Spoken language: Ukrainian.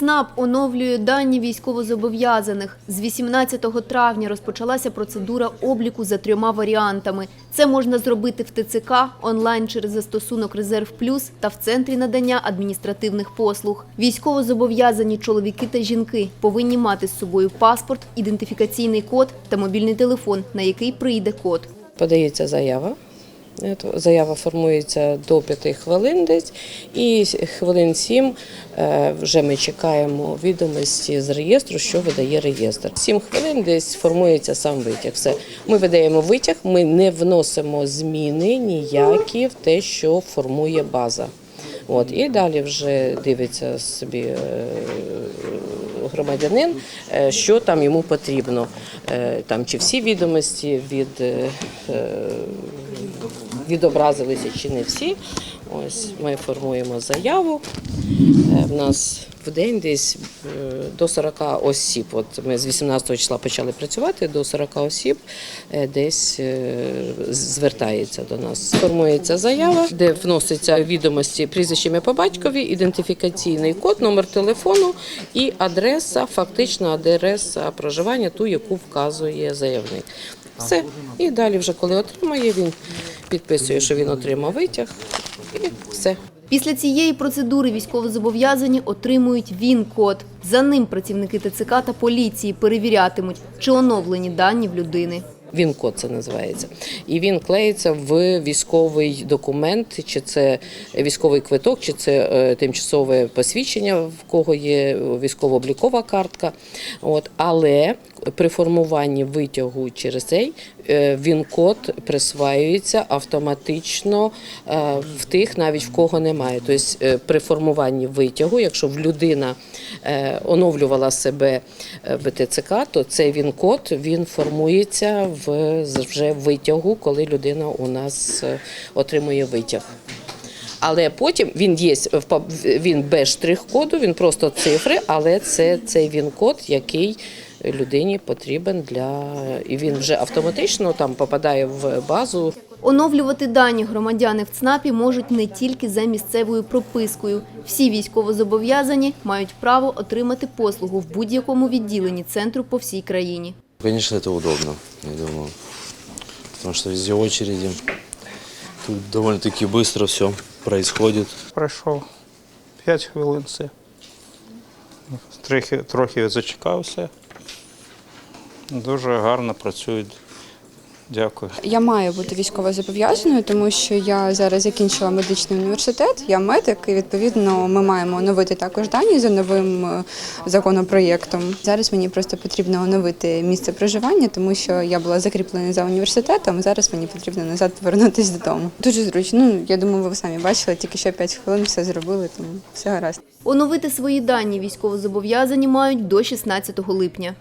ЦНАП оновлює дані військовозобов'язаних. З 18 травня розпочалася процедура обліку за трьома варіантами. Це можна зробити в ТЦК, онлайн через застосунок «Резерв Плюс» та в Центрі надання адміністративних послуг. Військовозобов'язані чоловіки та жінки повинні мати з собою паспорт, ідентифікаційний код та мобільний телефон, на який прийде код. Подається заява. Заява формується до 5 хвилин десь, і хвилин 7 е, вже ми чекаємо відомості з реєстру, що видає реєстр. 7 хвилин десь формується сам витяг. Все. Ми видаємо витяг, ми не вносимо зміни ніякі в те, що формує база. От, і далі вже дивиться собі е, громадянин, е, що там йому потрібно. Там, чи всі відомості від, відобразилися, чи не всі. Ось ми формуємо заяву. Е, В нас в день десь е, до 40 осіб. От ми з 18 числа почали працювати, до 40 осіб е, десь звертається до нас. Формується заява, де вносяться відомості прізвище ім'я по батькові, ідентифікаційний код, номер телефону і адреса, фактична адреса проживання, ту, яку вказує заявник. Все. І далі, вже коли отримає, він підписує, що він отримав витяг, і все. Після цієї процедури військовозобов'язані отримують ВІН-код. За ним працівники ТЦК та поліції перевірятимуть, чи оновлені дані в людини. Він код це називається. І він клеїться в військовий документ, чи це військовий квиток, чи це е, тимчасове посвідчення, в кого є військово-облікова картка. От. Але при формуванні витягу через цей е, він код присваюється автоматично е, в тих, навіть в кого немає. Тобто при формуванні витягу, якщо в людина оновлювала себе е, в ТЦК, то цей він код він формується в з- вже витягу, коли людина у нас е, отримує витяг. Але потім він є в він без штрих-коду, він просто цифри, але це цей він код, який людині потрібен для і він вже автоматично там попадає в базу. Оновлювати дані громадяни в ЦНАПі можуть не тільки за місцевою пропискою. Всі військовозобов'язані мають право отримати послугу в будь-якому відділенні центру по всій країні. Конечно, это удобно, я думаю. Потому что везде очереди. Тут довольно-таки быстро все происходит. Пройшов 5 хвилин. Трохи, трохи зачекався. Дуже гарно працюють. Дякую. Я маю бути військовозобов'язаною, тому що я зараз закінчила медичний університет, я медик, і відповідно ми маємо оновити також дані за новим е, законопроєктом. Зараз мені просто потрібно оновити місце проживання, тому що я була закріплена за університетом. Зараз мені потрібно назад повернутися додому. Дуже зручно. Ну я думаю, ви самі бачили, тільки що 5 хвилин все зробили, тому все гаразд. Оновити свої дані військовозобов'язані мають до 16 липня.